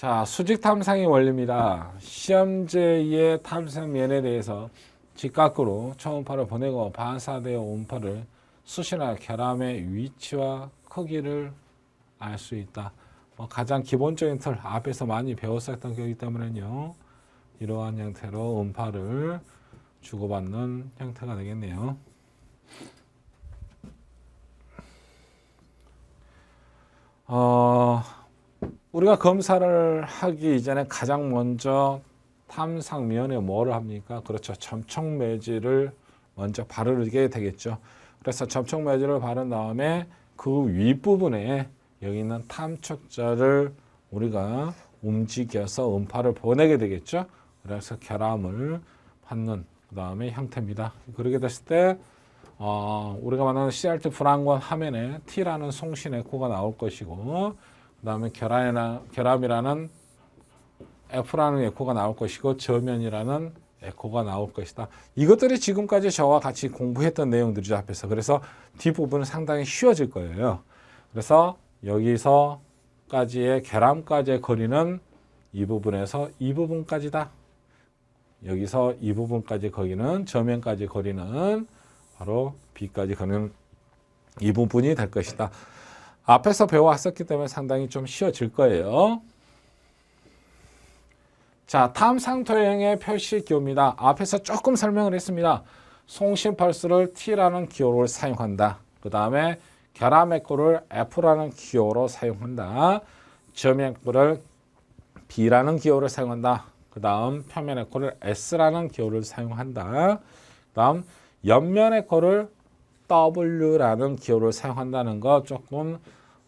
자, 수직 탐상의 원리입니다. 시험제의 탐색면에 대해서 직각으로 초음파를 보내고 반사되어 온파를 수시나 결함의 위치와 크기를 알 수 있다. 뭐 가장 기본적인 틀 앞에서 많이 배웠었던 거기 때문에요. 이러한 형태로 음파를 주고받는 형태가 되겠네요. 어, 우리가 검사를 하기 이전에 가장 먼저 탐상면에 뭐를 합니까? 그렇죠. 점촉 매질을 먼저 바르게 되겠죠. 그래서 점촉 매질을 바른 다음에 그 윗부분에 여기 있는 탐촉자를 우리가 움직여서 음파를 보내게 되겠죠. 그래서 결함을 받는 그 다음에 형태입니다. 그렇게 됐을 때 어, 우리가 말하는 CRT 불안권 화면에 T라는 송신 에코가 나올 것이고 그 다음에 결함이라, 결함이라는 F라는 에코가 나올 것이고 저면이라는 에코가 나올 것이다. 이것들이 지금까지 저와 같이 공부했던 내용들이죠 앞에서. 그래서 뒷부분은 상당히 쉬워질 거예요. 그래서 여기서까지의 결함까지의 거리는 이 부분에서 이 부분까지다. 여기서 이 부분까지 거리는 저면까지 거리는 바로 B까지 가는 이 부분이 될 것이다. 앞에서 배워왔었기 때문에 상당히 좀 쉬워질 거예요. 자, 탐상토형의 표시 기호입니다. 앞에서 조금 설명을 했습니다. 송신 펄스를 T라는 기호를 사용한다. 그 다음에 결함의 코를 F라는 기호로 사용한다. 점의 코를 B라는 기호를 사용한다. 그 다음 표면의 코를 S라는 기호를 사용한다. 그 다음 옆면의 코를 W라는 기호를 사용한다는 거 조금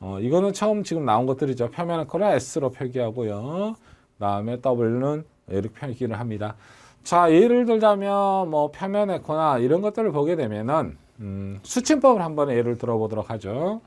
어, 이거는 처음 지금 나온 것들이죠. 표면의 코를 S로 표기하고요. 그다음에 W는 이렇게 표기를 합니다. 자, 예를 들자면 뭐 표면 에코나 이런 것들을 보게 되면은 음, 수침법을 한번 예를 들어보도록 하죠.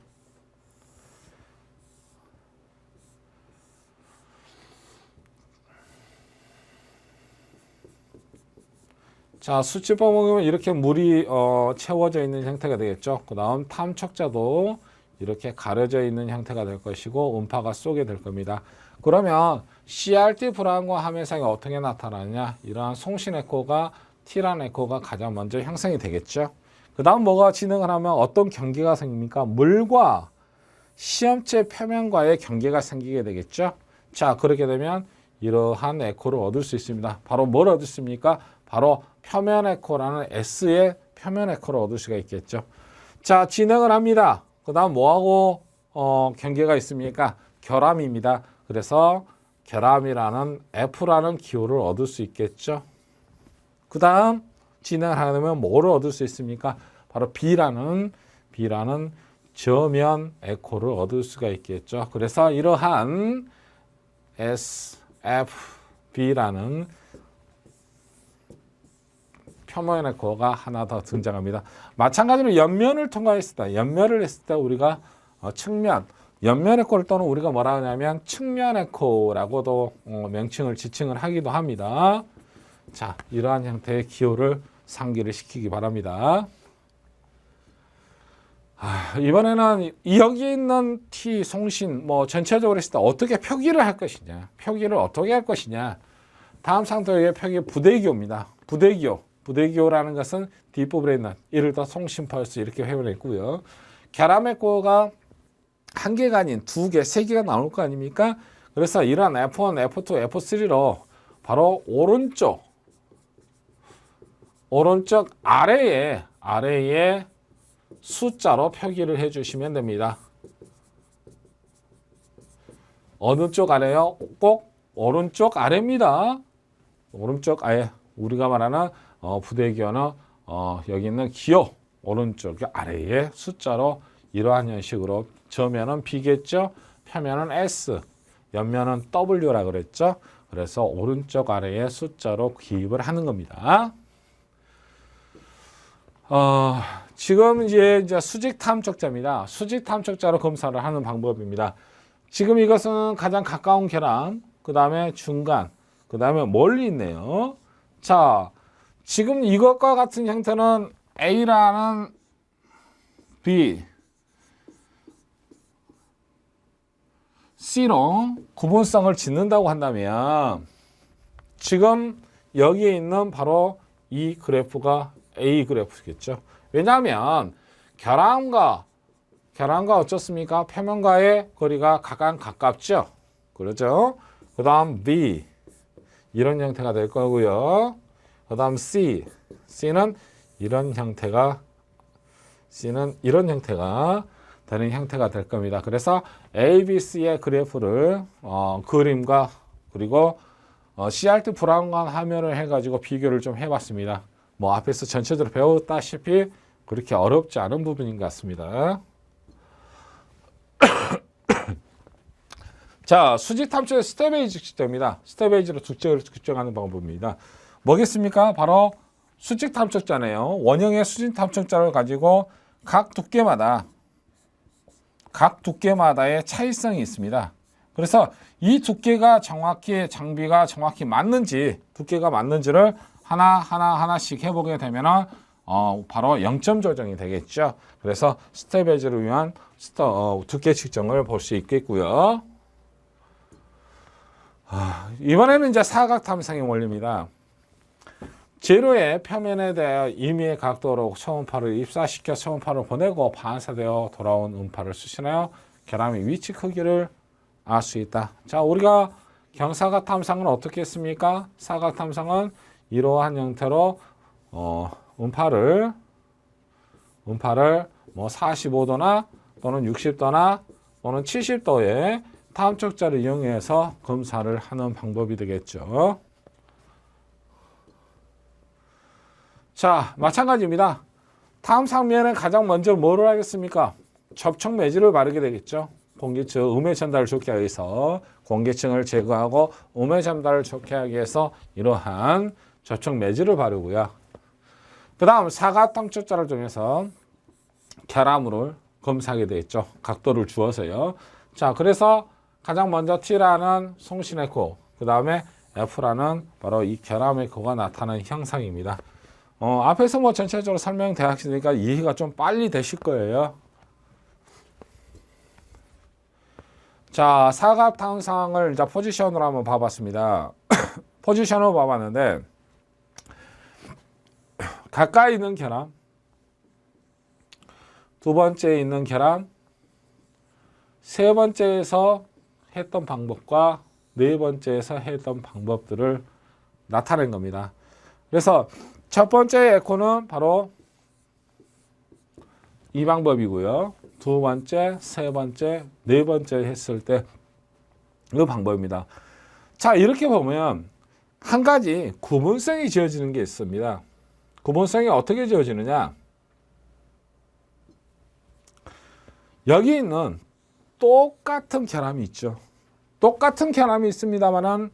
자, 수치법 보면 이렇게 물이 어, 채워져 있는 형태가 되겠죠. 그 다음 탐촉자도 이렇게 가려져 있는 형태가 될 것이고 음파가 쏘게 될 겁니다. 그러면 CRT 불안과 함해상이 어떻게 나타나냐? 이러한 송신 에코가 T란 에코가 가장 먼저 형성이 되겠죠. 그 다음 뭐가 진행을 하면 어떤 경계가 생깁니까? 물과 시험체 표면과의 경계가 생기게 되겠죠. 자, 그렇게 되면 이러한 에코를 얻을 수 있습니다. 바로 뭘 있습니까? 바로 표면 에코라는 S의 표면 에코를 얻을 수가 있겠죠. 자, 진행을 합니다. 그 다음 뭐하고 어, 경계가 있습니까? 결함입니다. 그래서 결함이라는 F라는 기호를 얻을 수 있겠죠. 그 다음 진행을 하려면 뭐를 얻을 수 있습니까? 바로 B라는 B라는 저면 에코를 얻을 수가 있겠죠. 그래서 이러한 S, F, B라는 표면 에코가 하나 더 등장합니다. 마찬가지로 옆면을 통과했을 때, 옆면을 했을 때 우리가 어, 측면, 옆면 에코를 또는 우리가 뭐라 하냐면 측면 에코라고도 어, 명칭을 지칭을 하기도 합니다. 자, 이러한 형태의 기호를 상기를 시키기 바랍니다. 아, 이번에는 여기 있는 T 송신 뭐 전체적으로 했을 때 어떻게 표기를 할 것이냐, 표기를 어떻게 할 것이냐. 다음 상태의 표기 부대기호입니다. 부대기호. 부대기호라는 것은 뒷부분에 있는 더 송신 펄스 이렇게 회원했고요. 결함의코가 한 개가 아닌 두 개, 세 개가 나올 거 아닙니까? 그래서 이러한 F1, F2, F3로 바로 오른쪽 오른쪽 아래에 아래에 숫자로 표기를 해 주시면 됩니다. 어느 쪽 아래요? 꼭 오른쪽 아래입니다. 오른쪽 아래 우리가 말하는 어, 부대기어는 어, 여기 있는 기호 오른쪽 아래에 숫자로 이러한 형식으로 저면은 B겠죠. 표면은 S, 옆면은 W라 그랬죠. 그래서 오른쪽 아래에 숫자로 기입을 하는 겁니다. 어, 지금 이제, 수직 탐촉자입니다. 수직 탐촉자로 검사를 하는 방법입니다. 지금 이것은 가장 가까운 결함, 그 다음에 중간, 그 다음에 멀리 있네요. 자, 지금 이것과 같은 형태는 A라는 B, C로 구분성을 짓는다고 한다면 지금 여기에 있는 바로 이 그래프가 A 그래프겠죠. 왜냐하면 결함과 결함과 어떻습니까? 표면과의 거리가 가장 가깝죠. 그렇죠? 그 다음 B 이런 형태가 될 거고요. 그 다음 C C는 이런 형태가 C는 이런 형태가 되는 형태가 될 겁니다. 그래서 ABC의 그래프를 어, 그림과 그리고 어, CRT 불안관 화면을 해가지고 비교를 좀 해봤습니다. 뭐 앞에서 전체적으로 배웠다시피 그렇게 어렵지 않은 부분인 것 같습니다. 자, 수직 탐색의 스테베이지 측정입니다. 스테베이지로 두께를 측정하는 방법입니다. 뭐겠습니까? 바로 수직 탐색자네요. 원형의 수직 탐색자를 가지고 각 두께마다 각 두께마다의 차이성이 있습니다. 그래서 이 두께가 정확히 장비가 정확히 맞는지 두께가 맞는지를 하나 하나 하나씩 해보게 되면은 어, 바로 0점 조정이 되겠죠. 그래서 스테베이지를 위한 스터, 어, 두께 측정을 볼 수 있겠고요. 아, 이번에는 이제 사각 탐상의 원리입니다. 재료의 표면에 대해 임의의 각도로 초음파를 입사시켜 초음파를 보내고 반사되어 돌아온 음파를 수신하여 결함의 위치 크기를 알 수 있다. 자, 우리가 경사각 탐상은 어떻게 했습니까? 사각 탐상은 이러한 형태로 어, 음파를 음파를 뭐 45도나 또는 60도나 또는 70도의 탐촉자를 이용해서 검사를 하는 방법이 되겠죠. 자, 마찬가지입니다. 탐상면에 가장 먼저 뭐를 하겠습니까? 접촉 매질을 바르게 되겠죠. 공기층 음의 전달을 좋게 하기 위해서 공기층을 제거하고 음의 전달을 좋게 하기 위해서 이러한 접촉 매질을 바르고요. 그 다음 사각 탐촉자를 통해서 결함을 검사하게 되겠죠. 각도를 주어서요. 자, 그래서 가장 먼저 T라는 송신의 코, 그 다음에 F라는 바로 이 결함의 코가 나타나는 형상입니다. 어, 앞에서 뭐 전체적으로 설명되었으니까 이해가 좀 빨리 되실 거예요. 자, 사각 탐상을 이제 포지션으로 한번 봐봤습니다. 포지션으로 봐봤는데 가까이 있는 결함, 두 번째 있는 결함, 세 번째에서 했던 방법과 네 번째에서 했던 방법들을 나타낸 겁니다. 그래서 첫 번째 에코는 바로 이 방법이고요. 두 번째, 세 번째, 네 번째 했을 때 이 방법입니다. 자, 이렇게 보면 한 가지 구분성이 지어지는 게 있습니다. 구분성이 어떻게 지어지느냐? 여기 있는 똑같은 결함이 있죠. 똑같은 결함이 있습니다만은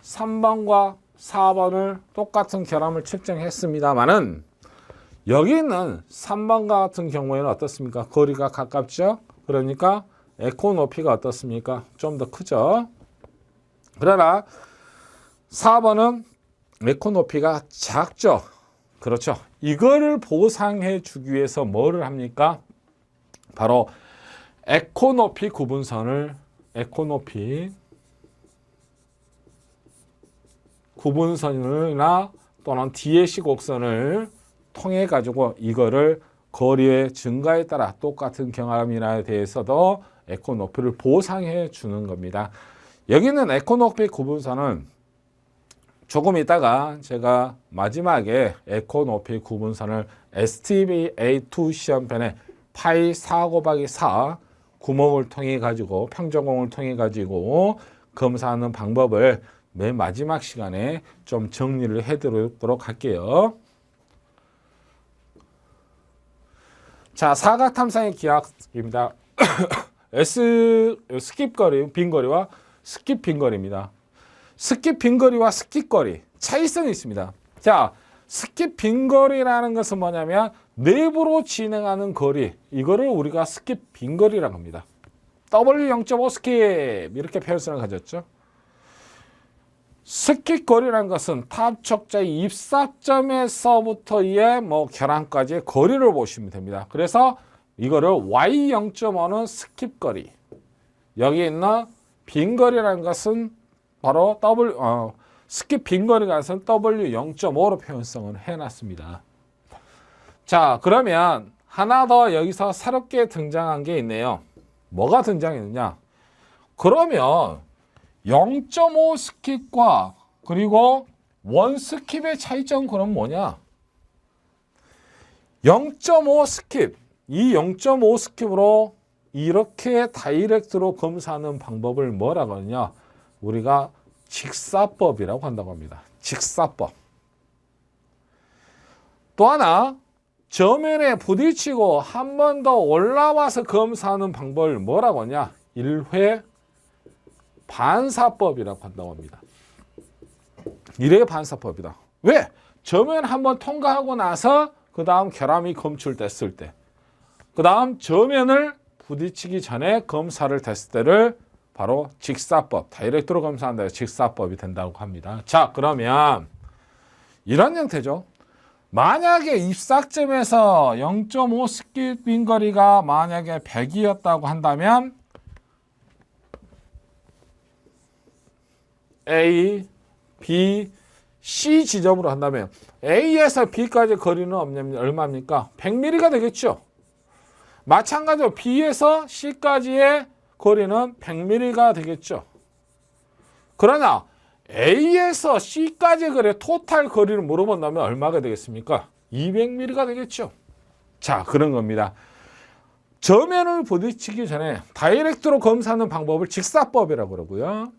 3번과 4번을 똑같은 결함을 측정했습니다만은 여기 있는 3번 같은 경우에는 어떻습니까? 거리가 가깝죠. 그러니까 에코 높이가 어떻습니까? 좀 더 크죠. 그러나 4번은 에코 높이가 작죠. 그렇죠. 이거를 보상해 주기 위해서 뭐를 합니까? 바로 에코 높이 구분선을 에코 높이 구분선이나 또는 DAC 곡선을 통해 가지고 이거를 거리의 증가에 따라 똑같은 경함이나 대해서도 에코 높이를 보상해 주는 겁니다. 여기는 에코 높이 구분선은 조금 있다가 제가 마지막에 에코 높이 구분선을 STB A2 시험편에 파이 4 곱하기 4 구멍을 통해 가지고 평정공을 통해 가지고 검사하는 방법을 맨 마지막 시간에 좀 정리를 해드리도록 할게요. 자, 사각 탐상의 기하입니다. S 스킵 거리, 빈 거리와 스킵 빈 거리입니다. 스킵 빈 거리와 스킵 거리 차이성이 있습니다. 자, 스킵 빈 거리라는 것은 뭐냐면 내부로 진행하는 거리 이거를 우리가 스킵 빈 거리라고 합니다. W0.5 스킵 이렇게 표현을 가졌죠. 스킵 거리라는 것은 탑촉자의 입사점에서부터의 뭐 결함까지의 거리를 보시면 됩니다. 그래서 이거를 Y0.5는 스킵 거리 여기 있는 빈거리라는 것은 바로 W 어, 스킵 빈거리가 것은 W 0.5로 표현성을 해놨습니다. 자 그러면 하나 더 여기서 새롭게 등장한 게 있네요. 뭐가 등장했느냐? 그러면 0.5 스킵과 그리고 원 스킵의 차이점 그럼 뭐냐? 0.5 스킵 이 0.5 스킵으로 이렇게 다이렉트로 검사하는 방법을 뭐라고 하느냐? 우리가 직사법이라고 한다고 합니다. 직사법. 또 하나 저면에 부딪히고 한 번 더 올라와서 검사하는 방법을 뭐라고 하냐? 1회 반사법이라고 한다고 합니다. 1회 반사법이다. 왜? 저면 한번 통과하고 나서 그 다음 결함이 검출됐을 때, 그 다음 저면을 부딪히기 전에 검사를 됐을 때를 바로 직사법, 다이렉트로 검사한다. 직사법이 된다고 합니다. 자, 그러면 이런 형태죠. 만약에 입삭점에서 0.5 스킵 빈거리가 만약에 100이었다고 한다면 A, B, C 지점으로 한다면 A에서 B까지 거리는 없냐면 얼마입니까? 100mm가 되겠죠. 마찬가지로 B에서 C까지의 거리는 100mm가 되겠죠. 그러나 A에서 C까지 거리 토탈 거리를 물어본다면 얼마가 되겠습니까? 200mm가 되겠죠. 자, 그런 겁니다. 저면을 부딪히기 전에 다이렉트로 검사하는 방법을 직사법이라고 그러고요.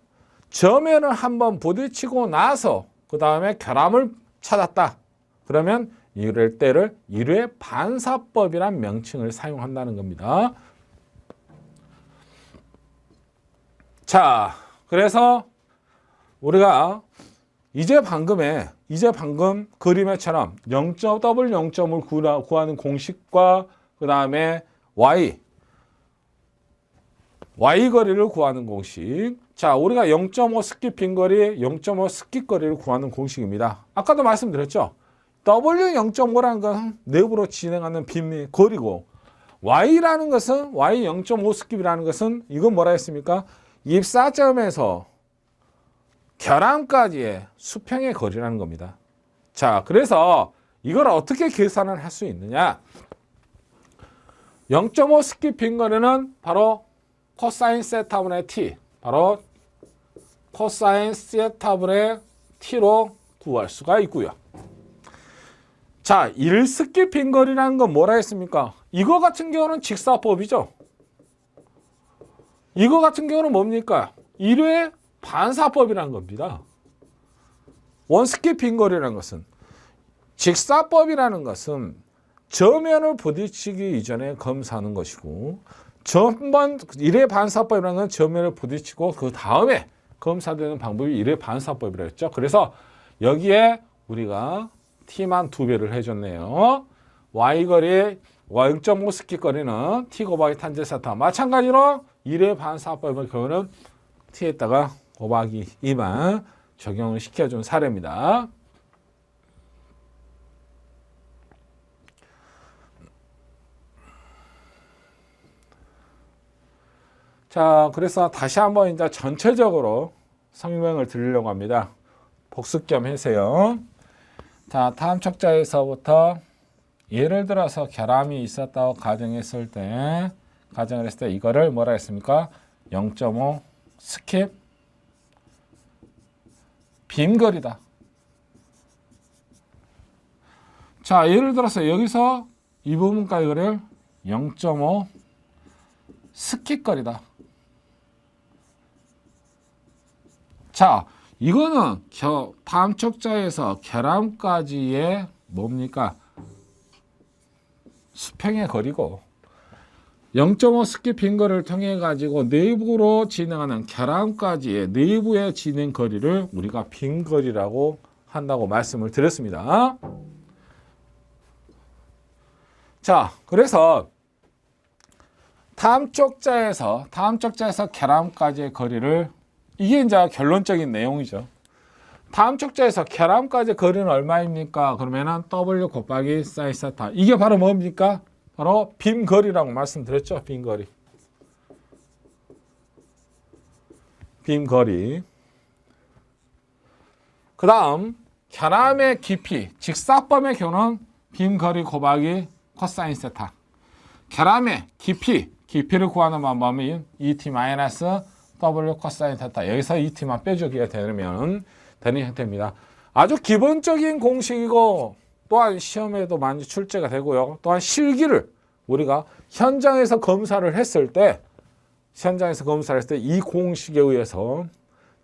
저면을 한번 부딪히고 나서 그 다음에 결함을 찾았다. 그러면 이럴 때를 일회 반사법이란 명칭을 사용한다는 겁니다. 자, 그래서 우리가 이제 방금에 이제 방금 그림에처럼 0.w 0점을 구하는 공식과 그 다음에 y y 거리를 구하는 공식. 자, 우리가 0.5 스킵 빈거리, 0.5 스킵 거리를 구하는 공식입니다. 아까도 말씀드렸죠. W 0.5라는 건 내부로 진행하는 빈 거리고 y라는 것은 y 0.5 스킵이라는 것은 이건 뭐라 했습니까? 입사점에서 결함까지의 수평의 거리라는 겁니다. 자, 그래서 이걸 어떻게 계산을 할 수 있느냐? 0.5 스킵 빈거리는 바로 코사인 세타분의 t, 바로 코사인 세타분의 t로 구할 수가 있고요. 자, 1스킵 빈거리라는 건 뭐라 했습니까? 이거 같은 경우는 직사법이죠. 이거 같은 경우는 뭡니까? 1회 반사법이라는 겁니다. 원스킵 빈거리라는 것은 직사법이라는 것은 저면을 부딪히기 이전에 검사하는 것이고 전번 1회 반사법이라는 건 저면을 부딪히고 그 다음에 검사되는 방법이 1회 반사법이라 했죠. 그래서 여기에 우리가 t만 두 배를 해줬네요. y 거리 y0.5 스키 거리는 t 곱하기 탄젠사타 마찬가지로 1회 반사법의 경우는 t에다가 곱하기 2만 적용을 시켜준 사례입니다. 자, 그래서 다시 한번 이제 전체적으로 설명을 드리려고 합니다. 복습 겸 해세요. 자, 다음 척자에서부터 예를 들어서 결함이 있었다고 가정했을 때, 가정을 했을 때 이거를 뭐라 했습니까? 0.5 스킵 빈거리다. 자, 예를 들어서 여기서 이 부분까지 거리를 0.5 스킵 거리다. 자, 이거는 겨, 다음 척자에서 결함까지의 뭡니까? 수평의 거리고 0.5 스킵 빈거리를 통해 가지고 내부로 진행하는 결함까지의 내부의 진행 거리를 우리가 빈거리라고 한다고 말씀을 드렸습니다. 자, 그래서 다음 쪽자에서 다음 쪽자에서 결함까지의 거리를 이게 이제 결론적인 내용이죠. 다음 쪽자에서 결함까지 거리는 얼마입니까? 그러면은 W 곱하기 사인 세타. 이게 바로 뭡니까? 바로 빈거리라고 말씀드렸죠. 빈거리. 빔 거리. 그 다음 결함의 깊이, 직사법의 교는 빔 거리 곱하기 코사인 세타. 결함의 깊이, 깊이를 구하는 방법이 2t 마이너스 w 코사인 세타. 여기서 2t만 빼주게 되면 되는 형태입니다. 아주 기본적인 공식이고 또한 시험에도 많이 출제가 되고요. 또한 실기를 우리가 현장에서 검사를 했을 때 현장에서 검사를 했을 때 이 공식에 의해서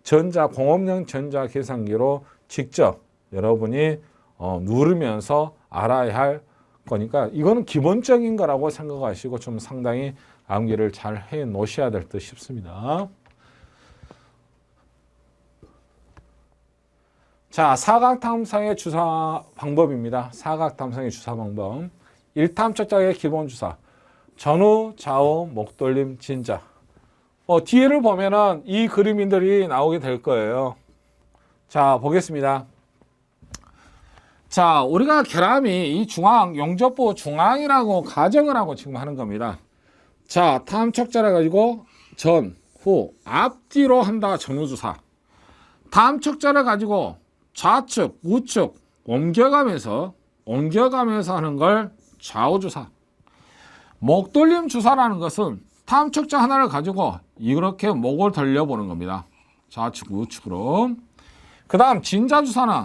전자 공업용 전자 계산기로 직접 여러분이 어, 누르면서 알아야 할 거니까 이거는 기본적인 거라고 생각하시고 좀 상당히 암기를 잘 해 놓으셔야 될 듯 싶습니다. 자, 사각 탐상의 주사 방법입니다. 사각 탐상의 주사 방법. 1탐척자의 기본 주사. 전후, 좌우, 목돌림, 진자. 어, 뒤에를 보면은 이 그림들이 나오게 될 거예요. 자, 보겠습니다. 자, 우리가 결함이 이 중앙, 용접부 중앙이라고 가정을 하고 지금 하는 겁니다. 자, 탐척자를 가지고 전, 후, 앞뒤로 한다 전후주사. 탐척자를 가지고 좌측, 우측 옮겨가면서 옮겨가면서 하는 걸 좌우주사. 목돌림 주사라는 것은 탐척자 하나를 가지고 이렇게 목을 돌려보는 겁니다. 좌측, 우측으로. 그 다음 진자주사는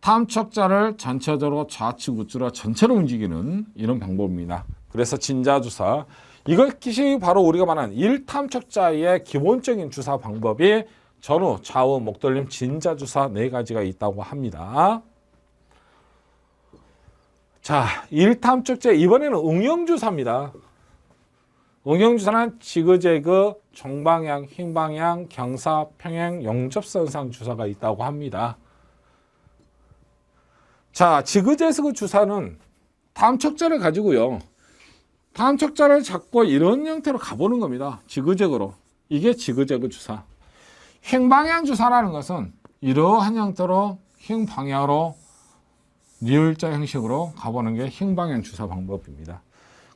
탐척자를 전체적으로 좌측, 우측으로 전체로 움직이는 이런 방법입니다. 그래서 진자주사. 이것이 바로 우리가 말하는 1탐척자의 기본적인 주사 방법이 전후, 좌우, 목돌림, 진자주사 네 가지가 있다고 합니다. 자, 1탐척제 이번에는 응용주사입니다. 응용주사는 지그재그, 정방향, 흰방향, 경사, 평행, 영접선상 주사가 있다고 합니다. 자, 지그재그 주사는 탐척자를 가지고요. 탐척자를 잡고 이런 형태로 가보는 겁니다. 지그재그로. 이게 지그재그 주사. 횡방향 주사라는 것은 이러한 형태로 횡방향으로 니을자 형식으로 가보는 게 횡방향 주사 방법입니다.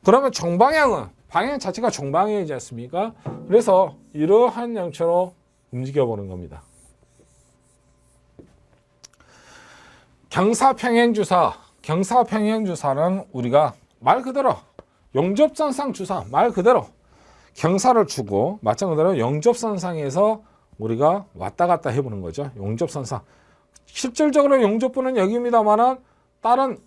그러면 정방향은 방향 자체가 정방향이지 않습니까? 그래서 이러한 형태로 움직여 보는 겁니다. 경사평행 주사, 경사평행 주사는 우리가 말 그대로 영접선상 주사, 말 그대로 경사를 주고 마찬 그대로 영접선상에서 우리가 왔다 갔다 해보는 거죠. 용접선상. 실질적으로 용접부는 여기입니다만은 다른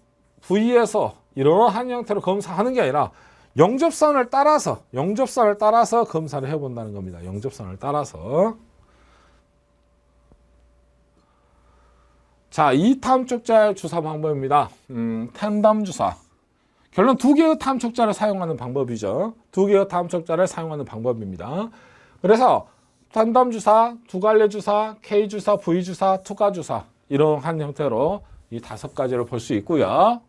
부위에서 이러한 형태로 검사하는 게 아니라 영접선을 따라서 영접선을 따라서 검사를 해본다는 겁니다. 영접선을 따라서. 자, 이 탐촉자의 주사 방법입니다. 음, 텐덤 주사. 결론 두 개의 탐촉자를 사용하는 방법이죠. 두 개의 탐촉자를 사용하는 방법입니다. 그래서 탄담 주사, 두 갈래 주사, K 주사, V 주사, 투가 주사 이러한 형태로 이 다섯 가지를 볼 수 있고요.